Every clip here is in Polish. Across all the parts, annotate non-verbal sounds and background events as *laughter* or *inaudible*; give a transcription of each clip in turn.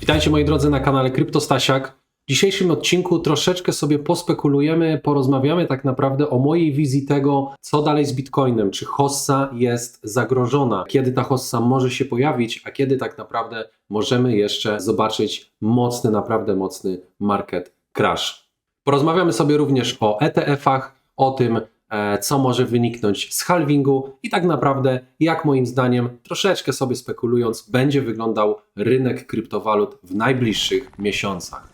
Witajcie moi drodzy na kanale Kryptostasiak. W dzisiejszym odcinku troszeczkę sobie pospekulujemy, porozmawiamy tak naprawdę o mojej wizji tego, co dalej z Bitcoinem. Czy hossa jest zagrożona? Kiedy ta hossa może się pojawić, a kiedy tak naprawdę możemy jeszcze zobaczyć mocny, naprawdę mocny market crash. Porozmawiamy sobie również o ETF-ach, o tym, co może wyniknąć z halvingu i tak naprawdę, jak moim zdaniem, troszeczkę sobie spekulując, będzie wyglądał rynek kryptowalut w najbliższych miesiącach.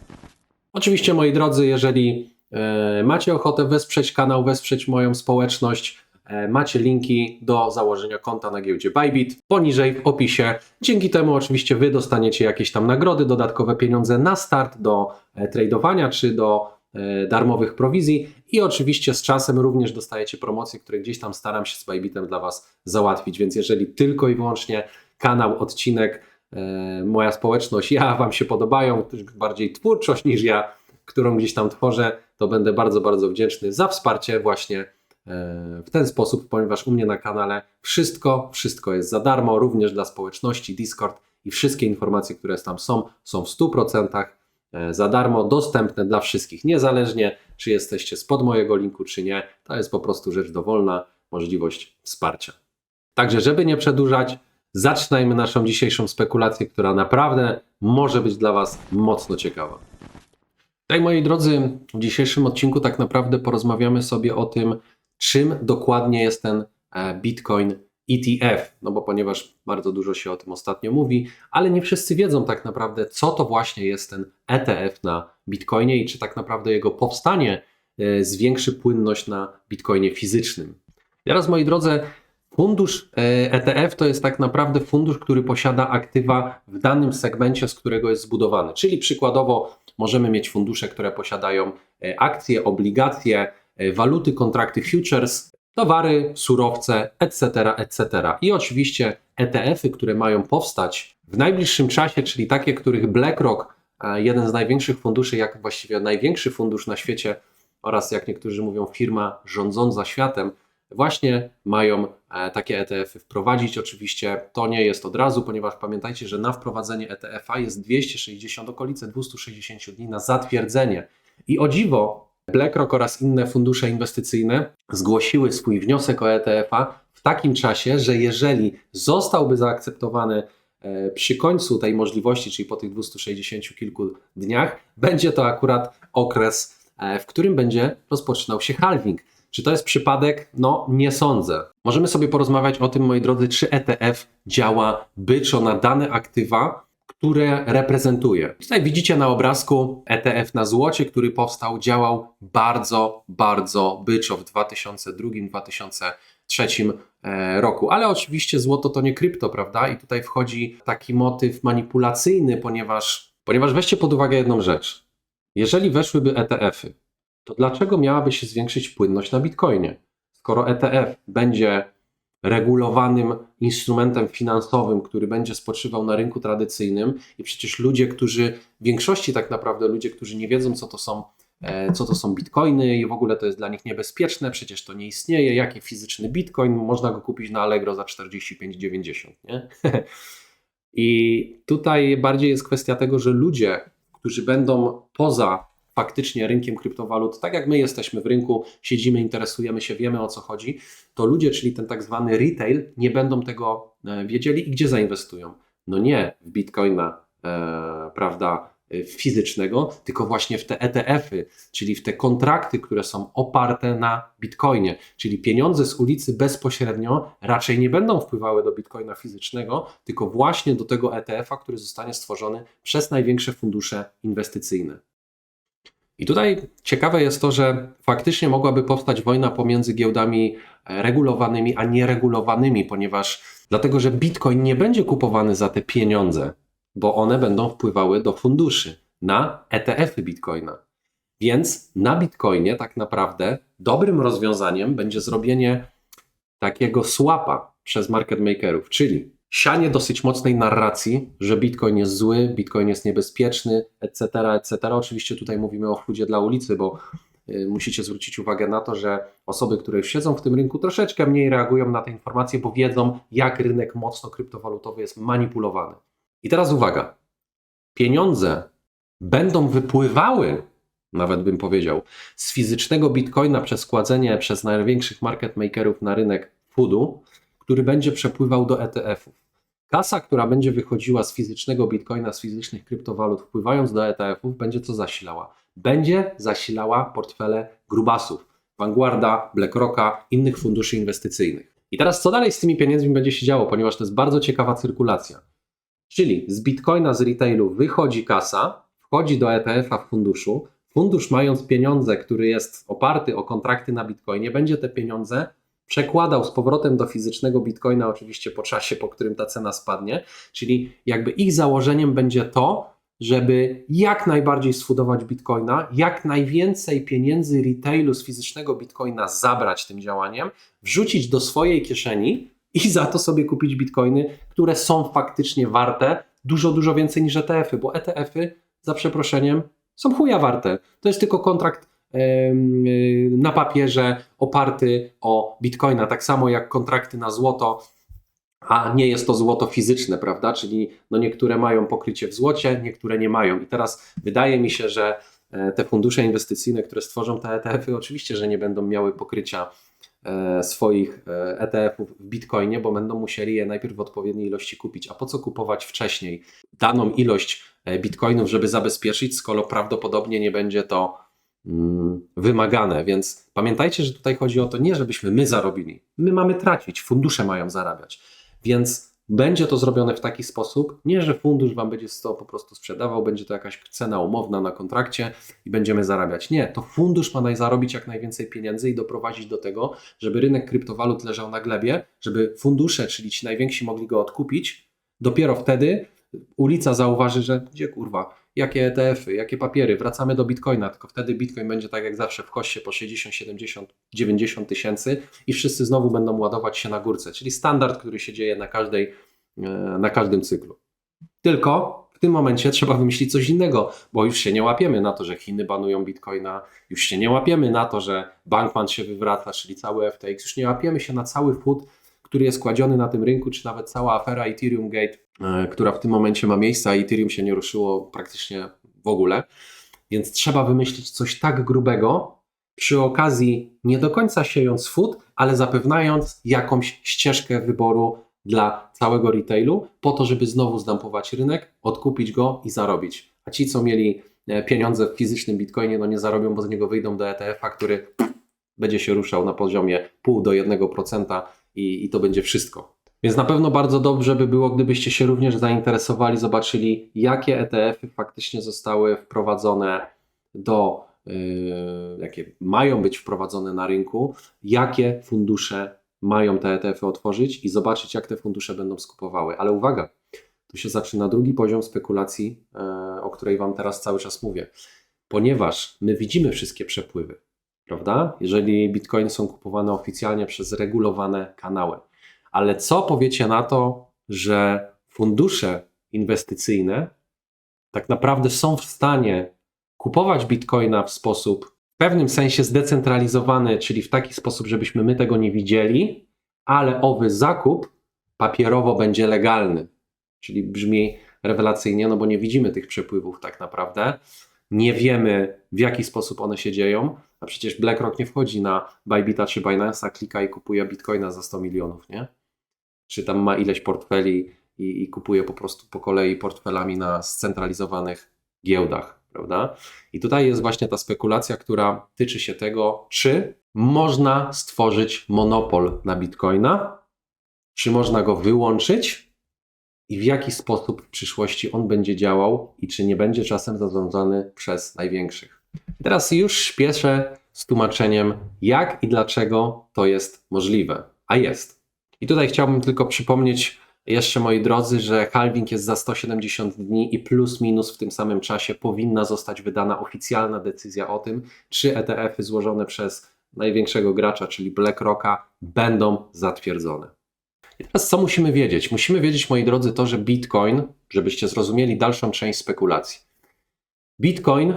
Oczywiście, moi drodzy, jeżeli e, macie ochotę wesprzeć kanał, wesprzeć moją społeczność, e, macie linki do założenia konta na giełdzie Bybit poniżej w opisie. Dzięki temu oczywiście Wy dostaniecie jakieś tam nagrody, dodatkowe pieniądze na start do e, tradowania czy do e, darmowych prowizji i oczywiście z czasem również dostajecie promocje, które gdzieś tam staram się z Bybitem dla Was załatwić, więc jeżeli tylko i wyłącznie kanał, odcinek, e, moja społeczność, ja Wam się podobają, bardziej twórczość niż ja, którą gdzieś tam tworzę, to będę bardzo, bardzo wdzięczny za wsparcie właśnie e, w ten sposób, ponieważ u mnie na kanale wszystko, wszystko jest za darmo, również dla społeczności, Discord i wszystkie informacje, które tam są, są w 100% e, za darmo, dostępne dla wszystkich, niezależnie czy jesteście spod mojego linku, czy nie. To jest po prostu rzecz dowolna, możliwość wsparcia. Także, żeby nie przedłużać, zaczynajmy naszą dzisiejszą spekulację, która naprawdę może być dla Was mocno ciekawa. Tak, moi drodzy, w dzisiejszym odcinku tak naprawdę porozmawiamy sobie o tym, czym dokładnie jest ten e, Bitcoin ETF. No bo ponieważ bardzo dużo się o tym ostatnio mówi, ale nie wszyscy wiedzą tak naprawdę, co to właśnie jest ten ETF na Bitcoinie i czy tak naprawdę jego powstanie e, zwiększy płynność na Bitcoinie fizycznym. Teraz, moi drodzy, fundusz e, ETF to jest tak naprawdę fundusz, który posiada aktywa w danym segmencie, z którego jest zbudowany. Czyli przykładowo możemy mieć fundusze, które posiadają e, akcje, obligacje, e, waluty, kontrakty futures, towary, surowce, etc., etc. I oczywiście ETF-y, które mają powstać w najbliższym czasie, czyli takie, których BlackRock, e, jeden z największych funduszy, jak właściwie największy fundusz na świecie oraz jak niektórzy mówią firma rządząca światem, właśnie mają e, takie ETF-y wprowadzić. Oczywiście to nie jest od razu, ponieważ pamiętajcie, że na wprowadzenie ETF-a jest 260, okolice 260 dni na zatwierdzenie. I o dziwo, BlackRock oraz inne fundusze inwestycyjne zgłosiły swój wniosek o ETF-a w takim czasie, że jeżeli zostałby zaakceptowany e, przy końcu tej możliwości, czyli po tych 260 kilku dniach, będzie to akurat okres, e, w którym będzie rozpoczynał się halving. Czy to jest przypadek? No, nie sądzę. Możemy sobie porozmawiać o tym, moi drodzy, czy ETF działa byczo na dane aktywa, które reprezentuje. Tutaj widzicie na obrazku ETF na złocie, który powstał, działał bardzo, bardzo byczo w 2002-2003 e, roku. Ale oczywiście złoto to nie krypto, prawda? I tutaj wchodzi taki motyw manipulacyjny, ponieważ, ponieważ weźcie pod uwagę jedną rzecz. Jeżeli weszłyby ETF-y, to dlaczego miałaby się zwiększyć płynność na Bitcoinie? Skoro ETF będzie regulowanym instrumentem finansowym, który będzie spoczywał na rynku tradycyjnym. I przecież ludzie, którzy, w większości tak naprawdę ludzie, którzy nie wiedzą, co to są, e, co to są bitcoiny i w ogóle to jest dla nich niebezpieczne, przecież to nie istnieje, jaki fizyczny bitcoin, można go kupić na Allegro za 45,90, nie? *laughs* I tutaj bardziej jest kwestia tego, że ludzie, którzy będą poza faktycznie rynkiem kryptowalut, tak jak my jesteśmy w rynku, siedzimy, interesujemy się, wiemy o co chodzi, to ludzie, czyli ten tak zwany retail, nie będą tego e, wiedzieli i gdzie zainwestują? No nie w bitcoina, e, prawda, e, fizycznego, tylko właśnie w te ETF-y, czyli w te kontrakty, które są oparte na bitcoinie, czyli pieniądze z ulicy bezpośrednio raczej nie będą wpływały do bitcoina fizycznego, tylko właśnie do tego ETF-a, który zostanie stworzony przez największe fundusze inwestycyjne. I tutaj ciekawe jest to, że faktycznie mogłaby powstać wojna pomiędzy giełdami e, regulowanymi a nieregulowanymi, ponieważ dlatego, że Bitcoin nie będzie kupowany za te pieniądze, bo one będą wpływały do funduszy na ETF-y Bitcoina. Więc na Bitcoinie tak naprawdę dobrym rozwiązaniem będzie zrobienie takiego swapa przez market makerów, czyli sianie dosyć mocnej narracji, że Bitcoin jest zły, Bitcoin jest niebezpieczny, etc., etc. Oczywiście tutaj mówimy o chudzie dla ulicy, bo y, musicie zwrócić uwagę na to, że osoby, które siedzą w tym rynku, troszeczkę mniej reagują na te informacje, bo wiedzą, jak rynek mocno kryptowalutowy jest manipulowany. I teraz uwaga. Pieniądze będą wypływały, nawet bym powiedział, z fizycznego bitcoina przez kładzenie przez największych market makerów na rynek foodu, który będzie przepływał do ETF-ów. Kasa, która będzie wychodziła z fizycznego bitcoina, z fizycznych kryptowalut, wpływając do ETF-ów, będzie co zasilała? Będzie zasilała portfele grubasów, Vanguarda, BlackRocka, innych funduszy inwestycyjnych. I teraz co dalej z tymi pieniędzmi będzie się działo, ponieważ to jest bardzo ciekawa cyrkulacja. Czyli z bitcoina, z retailu wychodzi kasa, wchodzi do ETF-a w funduszu. Fundusz, mając pieniądze, który jest oparty o kontrakty na bitcoinie, będzie te pieniądze przekładał z powrotem do fizycznego bitcoina, oczywiście po czasie, po którym ta cena spadnie. Czyli jakby ich założeniem będzie to, żeby jak najbardziej sfudować bitcoina, jak najwięcej pieniędzy retailu z fizycznego bitcoina zabrać tym działaniem, wrzucić do swojej kieszeni i za to sobie kupić bitcoiny, które są faktycznie warte dużo, dużo więcej niż ETF-y, bo ETF-y, za przeproszeniem, są chuja warte. To jest tylko kontrakt na papierze oparty o bitcoina, tak samo jak kontrakty na złoto, a nie jest to złoto fizyczne, prawda? Czyli no niektóre mają pokrycie w złocie, niektóre nie mają. I teraz wydaje mi się, że e, te fundusze inwestycyjne, które stworzą te ETF-y, oczywiście, że nie będą miały pokrycia e, swoich e, ETF-ów w bitcoinie, bo będą musieli je najpierw w odpowiedniej ilości kupić. A po co kupować wcześniej daną ilość e, bitcoinów, żeby zabezpieczyć, skoro prawdopodobnie nie będzie to wymagane. Więc pamiętajcie, że tutaj chodzi o to nie, żebyśmy my zarobili. My mamy tracić, fundusze mają zarabiać. Więc będzie to zrobione w taki sposób, nie, że fundusz Wam będzie to po prostu sprzedawał, będzie to jakaś cena umowna na kontrakcie i będziemy zarabiać. Nie, to fundusz ma zarobić jak najwięcej pieniędzy i doprowadzić do tego, żeby rynek kryptowalut leżał na glebie, żeby fundusze, czyli ci najwięksi mogli go odkupić. Dopiero wtedy ulica zauważy, że gdzie kurwa, jakie ETF-y, jakie papiery, wracamy do Bitcoina, tylko wtedy Bitcoin będzie tak jak zawsze w koście po 60, 70, 90 tysięcy i wszyscy znowu będą ładować się na górce, czyli standard, który się dzieje na, każdej, e, na każdym cyklu. Tylko w tym momencie trzeba wymyślić coś innego, bo już się nie łapiemy na to, że Chiny banują Bitcoina, już się nie łapiemy na to, że Bankman się wywraca, czyli cały FTX, już nie łapiemy się na cały food, który jest kładziony na tym rynku, czy nawet cała afera Ethereum Gate, e, która w tym momencie ma miejsce, a Ethereum się nie ruszyło praktycznie w ogóle. Więc trzeba wymyślić coś tak grubego, przy okazji nie do końca siejąc food, ale zapewniając jakąś ścieżkę wyboru dla całego retailu, po to, żeby znowu zdampować rynek, odkupić go i zarobić. A ci, co mieli e, pieniądze w fizycznym bitcoinie, no nie zarobią, bo z niego wyjdą do ETF-a, który będzie się ruszał na poziomie 0,5 do 1% i, i to będzie wszystko. Więc na pewno bardzo dobrze by było, gdybyście się również zainteresowali, zobaczyli, jakie ETF-y faktycznie zostały wprowadzone do, yy, jakie mają być wprowadzone na rynku, jakie fundusze mają te ETF-y otworzyć i zobaczyć, jak te fundusze będą skupowały. Ale uwaga, tu się zaczyna drugi poziom spekulacji, yy, o której Wam teraz cały czas mówię. Ponieważ my widzimy wszystkie przepływy, prawda? Jeżeli bitcoiny są kupowane oficjalnie przez regulowane kanały. Ale co powiecie na to, że fundusze inwestycyjne tak naprawdę są w stanie kupować bitcoina w sposób w pewnym sensie zdecentralizowany, czyli w taki sposób, żebyśmy my tego nie widzieli, ale owy zakup papierowo będzie legalny. Czyli brzmi rewelacyjnie, no bo nie widzimy tych przepływów tak naprawdę. Nie wiemy, w jaki sposób one się dzieją. A przecież BlackRock nie wchodzi na Bybita czy Binance'a, klika i kupuje bitcoina za 100 milionów, nie? Czy tam ma ileś portfeli i, i kupuje po prostu po kolei portfelami na scentralizowanych giełdach, prawda? I tutaj jest właśnie ta spekulacja, która tyczy się tego, czy można stworzyć monopol na bitcoina, czy można go wyłączyć i w jaki sposób w przyszłości on będzie działał i czy nie będzie czasem zarządzany przez największych. Teraz już śpieszę z tłumaczeniem, jak i dlaczego to jest możliwe. A jest. I tutaj chciałbym tylko przypomnieć jeszcze, moi drodzy, że halving jest za 170 dni i plus minus w tym samym czasie powinna zostać wydana oficjalna decyzja o tym, czy ETF-y złożone przez największego gracza, czyli BlackRocka, będą zatwierdzone. I teraz co musimy wiedzieć? Musimy wiedzieć, moi drodzy, to, że Bitcoin, żebyście zrozumieli dalszą część spekulacji. Bitcoin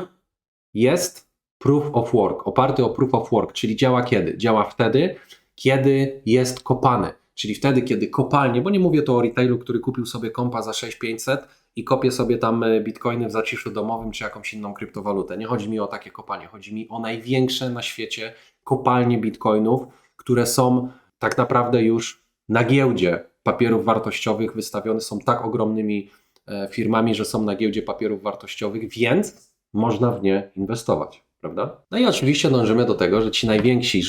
jest proof of work, oparty o proof of work, czyli działa kiedy? Działa wtedy, kiedy jest kopany. Czyli wtedy, kiedy kopalnie, bo nie mówię tu o retailu, który kupił sobie kompa za 6500 i kopie sobie tam e, bitcoiny w zaciszu domowym czy jakąś inną kryptowalutę. Nie chodzi mi o takie kopalnie, chodzi mi o największe na świecie kopalnie bitcoinów, które są tak naprawdę już na giełdzie papierów wartościowych, wystawione są tak ogromnymi e, firmami, że są na giełdzie papierów wartościowych, więc można w nie inwestować, prawda? No i oczywiście dążymy do tego, że ci najwięksi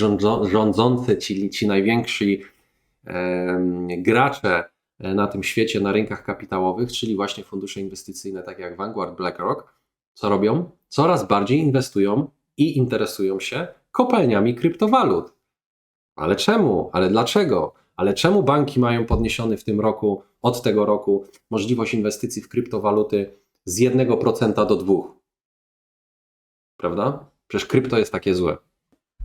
rządzący, ci, ci najwięksi em, gracze e, na tym świecie, na rynkach kapitałowych, czyli właśnie fundusze inwestycyjne, takie jak Vanguard, BlackRock, co robią? Coraz bardziej inwestują i interesują się kopalniami kryptowalut. Ale czemu? Ale dlaczego? Ale czemu banki mają podniesiony w tym roku, od tego roku, możliwość inwestycji w kryptowaluty z 1% do 2%? Prawda? Przecież krypto jest takie złe.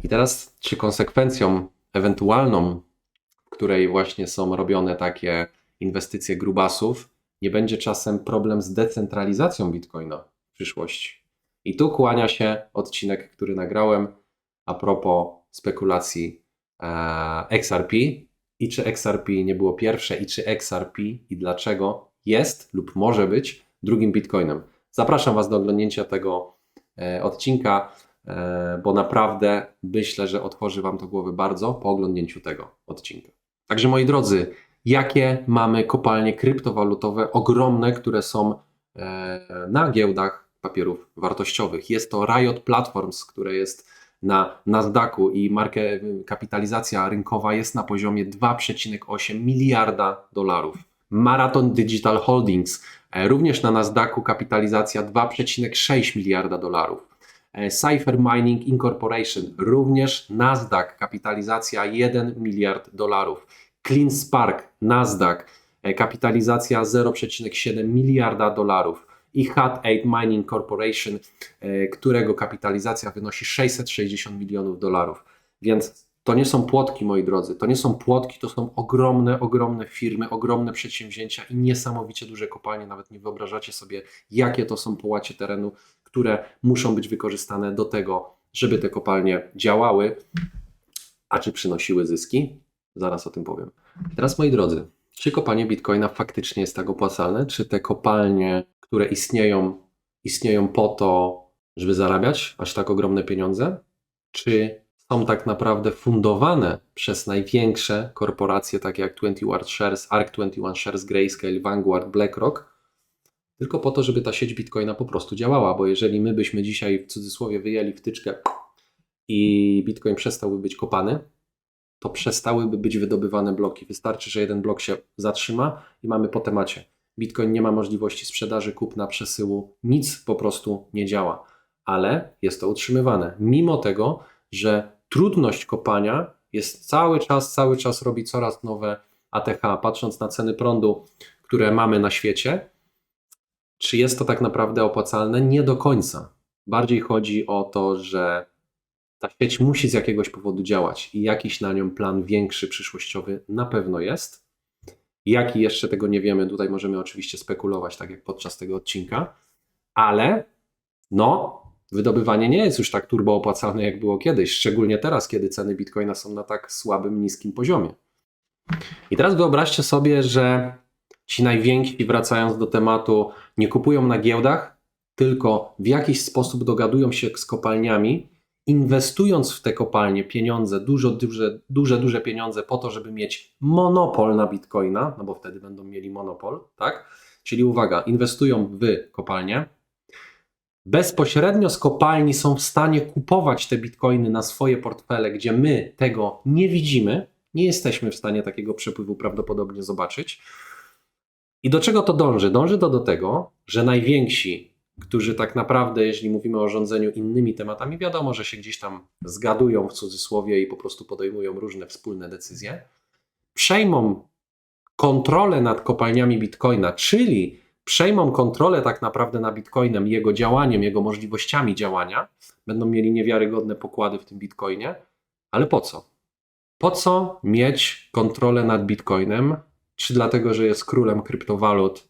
I teraz, czy konsekwencją ewentualną, w której właśnie są robione takie inwestycje grubasów, nie będzie czasem problem z decentralizacją bitcoina w przyszłości? I tu kłania się odcinek, który nagrałem a propos spekulacji e, XRP i czy XRP nie było pierwsze i czy XRP i dlaczego jest lub może być drugim bitcoinem. Zapraszam Was do oglądnięcia tego odcinka, e, bo naprawdę myślę, że otworzy Wam to głowy bardzo po oglądnięciu tego odcinka. Także moi drodzy, jakie mamy kopalnie kryptowalutowe ogromne, które są e, na giełdach papierów wartościowych. Jest to Riot Platforms, które jest na Nasdaqu i markę, kapitalizacja rynkowa jest na poziomie 2,8 miliarda dolarów. Marathon Digital Holdings, e, również na Nasdaqu kapitalizacja 2,6 miliarda dolarów. E, Cypher Mining Incorporation, również Nasdaq, kapitalizacja 1 miliard dolarów. Clean Spark, Nasdaq, e, kapitalizacja 0,7 miliarda dolarów i Hut 8 Mining Corporation, którego kapitalizacja wynosi 660 milionów dolarów. Więc to nie są płotki, moi drodzy, to nie są płotki, to są ogromne, ogromne firmy, ogromne przedsięwzięcia i niesamowicie duże kopalnie. Nawet nie wyobrażacie sobie, jakie to są połacie terenu, które muszą być wykorzystane do tego, żeby te kopalnie działały. A czy przynosiły zyski? Zaraz o tym powiem. Teraz, moi drodzy, czy kopanie bitcoina faktycznie jest tak opłacalne? Czy te kopalnie które istnieją, istnieją po to, żeby zarabiać aż tak ogromne pieniądze? Czy są tak naprawdę fundowane przez największe korporacje, takie jak 21 Shares, ARK21 Shares, Grayscale, Vanguard, BlackRock, tylko po to, żeby ta sieć Bitcoina po prostu działała, bo jeżeli my byśmy dzisiaj w cudzysłowie wyjęli wtyczkę i Bitcoin przestałby być kopany, to przestałyby być wydobywane bloki. Wystarczy, że jeden blok się zatrzyma i mamy po temacie. Bitcoin nie ma możliwości sprzedaży, kupna, przesyłu, nic po prostu nie działa, ale jest to utrzymywane. Mimo tego, że trudność kopania jest cały czas, cały czas robi coraz nowe ATH. Patrząc na ceny prądu, które mamy na świecie, czy jest to tak naprawdę opłacalne? Nie do końca. Bardziej chodzi o to, że ta sieć musi z jakiegoś powodu działać i jakiś na nią plan większy, przyszłościowy na pewno jest. Jaki jeszcze tego nie wiemy, tutaj możemy oczywiście spekulować, tak jak podczas tego odcinka, ale no, wydobywanie nie jest już tak turbo opłacalne, jak było kiedyś, szczególnie teraz, kiedy ceny bitcoina są na tak słabym, niskim poziomie. I teraz wyobraźcie sobie, że ci najwięksi, wracając do tematu, nie kupują na giełdach, tylko w jakiś sposób dogadują się z kopalniami inwestując w te kopalnie pieniądze, dużo, duże, duże, duże pieniądze po to, żeby mieć monopol na bitcoina, no bo wtedy będą mieli monopol, tak? Czyli uwaga, inwestują w kopalnie, bezpośrednio z kopalni są w stanie kupować te bitcoiny na swoje portfele, gdzie my tego nie widzimy, nie jesteśmy w stanie takiego przepływu prawdopodobnie zobaczyć. I do czego to dąży? Dąży to do tego, że najwięksi którzy tak naprawdę, jeśli mówimy o rządzeniu innymi tematami, wiadomo, że się gdzieś tam zgadują w cudzysłowie i po prostu podejmują różne wspólne decyzje, przejmą kontrolę nad kopalniami bitcoina, czyli przejmą kontrolę tak naprawdę nad bitcoinem, jego działaniem, jego możliwościami działania, będą mieli niewiarygodne pokłady w tym bitcoinie, ale po co? Po co mieć kontrolę nad bitcoinem? Czy dlatego, że jest królem kryptowalut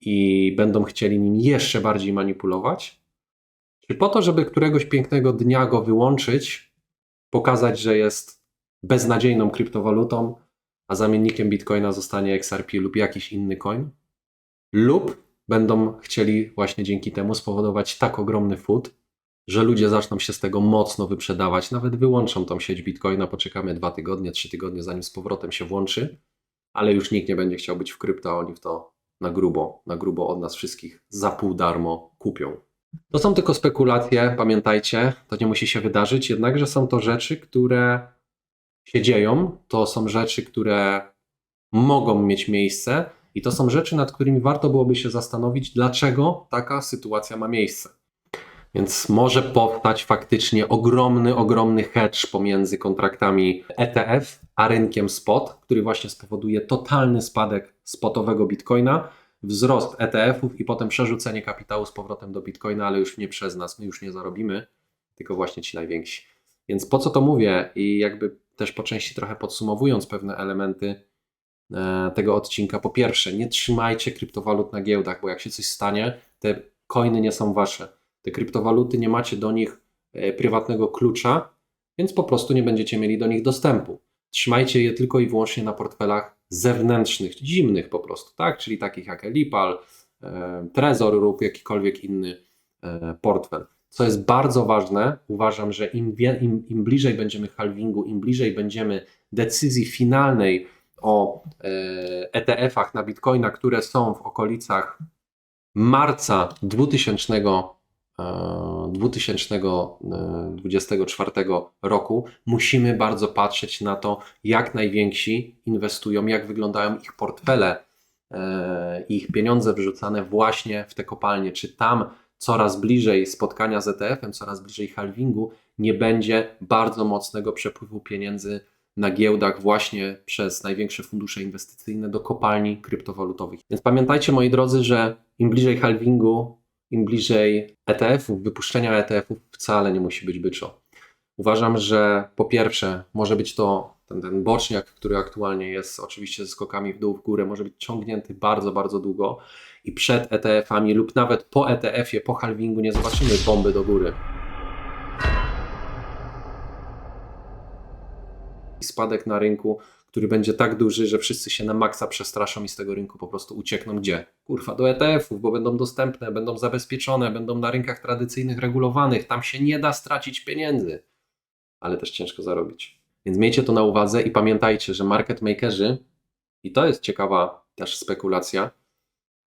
i będą chcieli nim jeszcze bardziej manipulować? Czy po to, żeby któregoś pięknego dnia go wyłączyć, pokazać, że jest beznadziejną kryptowalutą, a zamiennikiem bitcoina zostanie XRP lub jakiś inny coin, lub będą chcieli właśnie dzięki temu spowodować tak ogromny food, że ludzie zaczną się z tego mocno wyprzedawać, nawet wyłączą tą sieć bitcoina, poczekamy dwa tygodnie, trzy tygodnie, zanim z powrotem się włączy, ale już nikt nie będzie chciał być w krypto, oni w to na grubo, na grubo od nas wszystkich za pół darmo kupią. To są tylko spekulacje, pamiętajcie, to nie musi się wydarzyć, jednakże są to rzeczy, które się dzieją, to są rzeczy, które mogą mieć miejsce i to są rzeczy, nad którymi warto byłoby się zastanowić, dlaczego taka sytuacja ma miejsce. Więc może powstać faktycznie ogromny, ogromny hedge pomiędzy kontraktami ETF a rynkiem spot, który właśnie spowoduje totalny spadek spotowego bitcoina, wzrost ETF-ów i potem przerzucenie kapitału z powrotem do bitcoina, ale już nie przez nas, my już nie zarobimy, tylko właśnie ci najwięksi. Więc po co to mówię i jakby też po części trochę podsumowując pewne elementy tego odcinka. Po pierwsze, nie trzymajcie kryptowalut na giełdach, bo jak się coś stanie, te coiny nie są wasze. Te kryptowaluty nie macie do nich e, prywatnego klucza, więc po prostu nie będziecie mieli do nich dostępu. Trzymajcie je tylko i wyłącznie na portfelach zewnętrznych, zimnych po prostu, tak? Czyli takich jak Elipal, e, Trezor lub jakikolwiek inny portfel. Co jest bardzo ważne, uważam, że im, im, im bliżej będziemy halvingu, im bliżej będziemy decyzji finalnej o e, ETF-ach na Bitcoina, które są w okolicach marca 2000, e, 2024 roku, musimy bardzo patrzeć na to, jak najwięksi inwestują, jak wyglądają ich portfele, e, ich pieniądze wyrzucane właśnie w te kopalnie, czy tam coraz bliżej spotkania z ETF-em, coraz bliżej halvingu, nie będzie bardzo mocnego przepływu pieniędzy na giełdach właśnie przez największe fundusze inwestycyjne do kopalni kryptowalutowych. Więc pamiętajcie, moi drodzy, że im bliżej halvingu, im bliżej ETF-ów, wypuszczenia ETF-ów, wcale nie musi być byczo. Uważam, że po pierwsze może być to ten, ten boczniak, który aktualnie jest oczywiście ze skokami w dół, w górę, może być ciągnięty bardzo, bardzo długo i przed ETF-ami lub nawet po ETF-ie, po halvingu nie zobaczymy bomby do góry. Spadek na rynku, który będzie tak duży, że wszyscy się na maksa przestraszą i z tego rynku po prostu uciekną gdzie? Kurwa, do ETF-ów, bo będą dostępne, będą zabezpieczone, będą na rynkach tradycyjnych regulowanych, tam się nie da stracić pieniędzy, ale też ciężko zarobić. Więc miejcie to na uwadze i pamiętajcie, że market makerzy, i to jest ciekawa też spekulacja,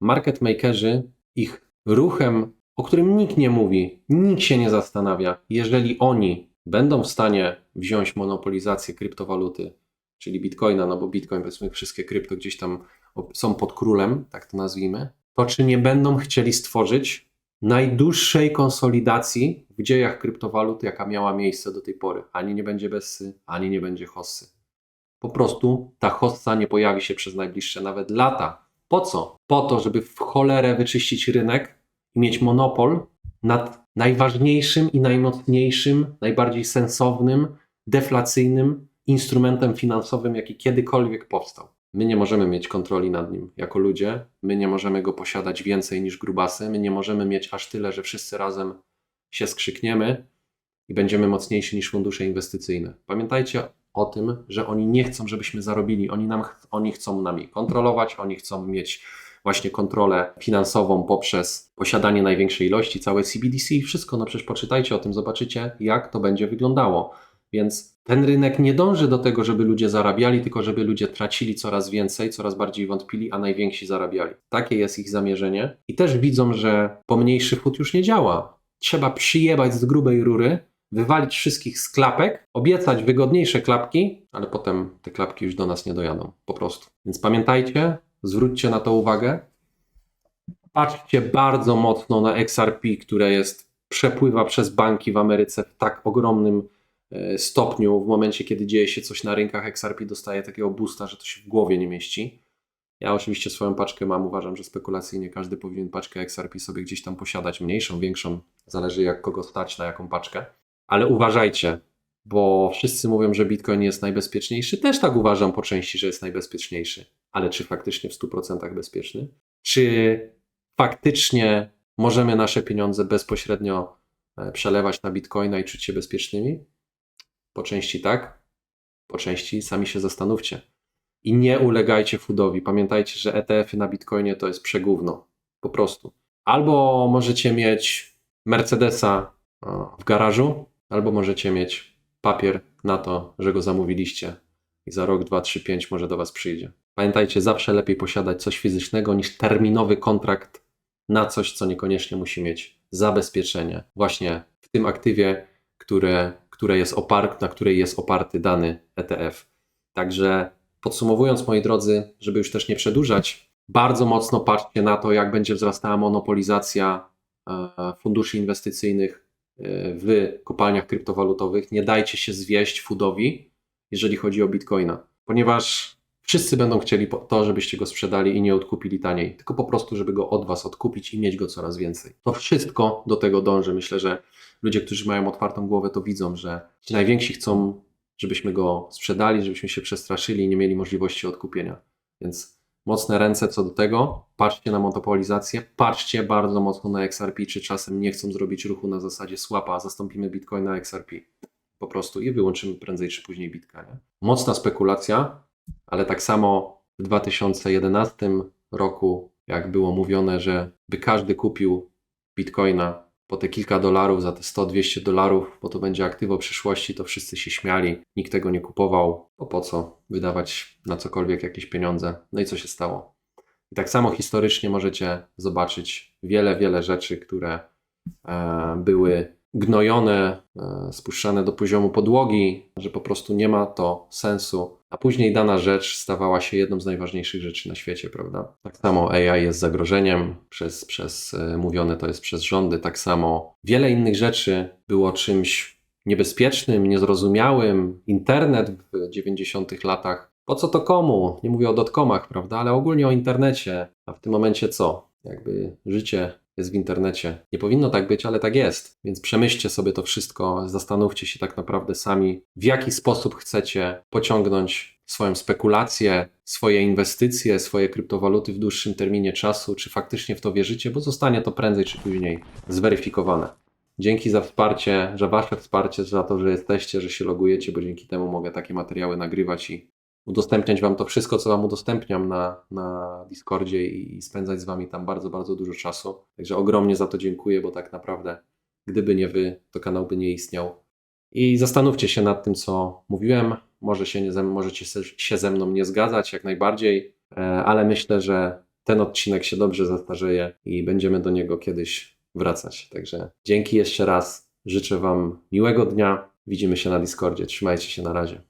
market makerzy ich ruchem, o którym nikt nie mówi, nikt się nie zastanawia, jeżeli oni będą w stanie wziąć monopolizację kryptowaluty, czyli bitcoina, no bo bitcoin, powiedzmy, wszystkie krypto gdzieś tam są pod królem, tak to nazwijmy, to czy nie będą chcieli stworzyć najdłuższej konsolidacji w dziejach kryptowalut, jaka miała miejsce do tej pory. Ani nie będzie Bessy, ani nie będzie Hossy. Po prostu ta Hossa nie pojawi się przez najbliższe nawet lata. Po co? Po to, żeby w cholerę wyczyścić rynek i mieć monopol nad najważniejszym i najmocniejszym, najbardziej sensownym, deflacyjnym instrumentem finansowym, jaki kiedykolwiek powstał. My nie możemy mieć kontroli nad nim jako ludzie, my nie możemy go posiadać więcej niż grubasy, my nie możemy mieć aż tyle, że wszyscy razem się skrzykniemy i będziemy mocniejsi niż fundusze inwestycyjne. Pamiętajcie o tym, że oni nie chcą, żebyśmy zarobili, oni, nam, oni chcą nami kontrolować, oni chcą mieć właśnie kontrolę finansową poprzez posiadanie największej ilości, całe CBDC, wszystko, no przecież poczytajcie o tym, zobaczycie jak to będzie wyglądało. Więc ten rynek nie dąży do tego, żeby ludzie zarabiali, tylko żeby ludzie tracili coraz więcej, coraz bardziej wątpili, a najwięksi zarabiali. Takie jest ich zamierzenie. I też widzą, że pomniejszy fut już nie działa. Trzeba przyjebać z grubej rury, wywalić wszystkich z klapek, obiecać wygodniejsze klapki, ale potem te klapki już do nas nie dojadą. Po prostu. Więc pamiętajcie, zwróćcie na to uwagę. Patrzcie bardzo mocno na XRP, które jest przepływa przez banki w Ameryce w tak ogromnym stopniu, w momencie, kiedy dzieje się coś na rynkach, XRP dostaje takiego boosta, że to się w głowie nie mieści. Ja oczywiście swoją paczkę mam, uważam, że spekulacyjnie każdy powinien paczkę XRP sobie gdzieś tam posiadać, mniejszą, większą, zależy jak kogo stać na jaką paczkę. Ale uważajcie, bo wszyscy mówią, że Bitcoin jest najbezpieczniejszy. Też tak uważam po części, że jest najbezpieczniejszy. Ale czy faktycznie w 100% bezpieczny? Czy faktycznie możemy nasze pieniądze bezpośrednio e, przelewać na Bitcoina i czuć się bezpiecznymi? Po części tak, po części sami się zastanówcie. i nie ulegajcie foodowi. Pamiętajcie, że ETF-y na Bitcoinie to jest przegówno. Po prostu. Albo możecie mieć Mercedesa w garażu, albo możecie mieć papier na to, że go zamówiliście i za rok, dwa, trzy, pięć może do Was przyjdzie. Pamiętajcie, zawsze lepiej posiadać coś fizycznego niż terminowy kontrakt na coś, co niekoniecznie musi mieć zabezpieczenie. Właśnie w tym aktywie, które, które jest opar- na której jest oparty dany ETF. Także podsumowując, moi drodzy, żeby już też nie przedłużać, bardzo mocno patrzcie na to, jak będzie wzrastała monopolizacja e, funduszy inwestycyjnych e, w kopalniach kryptowalutowych. Nie dajcie się zwieść foodowi, jeżeli chodzi o bitcoina, ponieważ wszyscy będą chcieli to, żebyście go sprzedali i nie odkupili taniej, tylko po prostu, żeby go od Was odkupić i mieć go coraz więcej. To wszystko do tego dąży. Myślę, że ludzie, którzy mają otwartą głowę, to widzą, że ci najwięksi chcą, żebyśmy go sprzedali, żebyśmy się przestraszyli i nie mieli możliwości odkupienia. Więc mocne ręce co do tego. Patrzcie na monopolizację, patrzcie bardzo mocno na XRP, czy czasem nie chcą zrobić ruchu na zasadzie swapa, zastąpimy Bitcoin na XRP. Po prostu i wyłączymy prędzej czy później Bitka. Nie? Mocna spekulacja, ale tak samo w 2011 roku, jak było mówione, że by każdy kupił Bitcoina po te kilka dolarów, za te 100-200 dolarów, bo to będzie aktywo przyszłości, to wszyscy się śmiali, nikt tego nie kupował, bo po co wydawać na cokolwiek jakieś pieniądze. No i co się stało? I tak samo historycznie możecie zobaczyć wiele, wiele rzeczy, które e, były gnojone, e, spuszczane do poziomu podłogi, że po prostu nie ma to sensu. A później dana rzecz stawała się jedną z najważniejszych rzeczy na świecie, prawda? Tak samo AI jest zagrożeniem, przez, przez e, mówione to jest przez rządy, tak samo wiele innych rzeczy było czymś niebezpiecznym, niezrozumiałym. Internet w 90 latach. Po co to komu? Nie mówię o dotkomach, prawda? Ale ogólnie o internecie. A w tym momencie co? Jakby życie jest w internecie. Nie powinno tak być, ale tak jest. Więc przemyślcie sobie to wszystko, zastanówcie się tak naprawdę sami, w jaki sposób chcecie pociągnąć swoją spekulację, swoje inwestycje, swoje kryptowaluty w dłuższym terminie czasu, czy faktycznie w to wierzycie, bo zostanie to prędzej czy później zweryfikowane. Dzięki za wsparcie, za Wasze wsparcie, za to, że jesteście, że się logujecie, bo dzięki temu mogę takie materiały nagrywać i udostępniać Wam to wszystko, co Wam udostępniam na, na Discordzie i, i spędzać z Wami tam bardzo, bardzo dużo czasu. Także ogromnie za to dziękuję, bo tak naprawdę, gdyby nie Wy, to kanał by nie istniał. I zastanówcie się nad tym, co mówiłem. Może się nie, ze- możecie się ze mną nie zgadzać, jak najbardziej, e, ale myślę, że ten odcinek się dobrze zastarzeje i będziemy do niego kiedyś wracać. Także dzięki jeszcze raz. Życzę Wam miłego dnia. Widzimy się na Discordzie. Trzymajcie się na razie.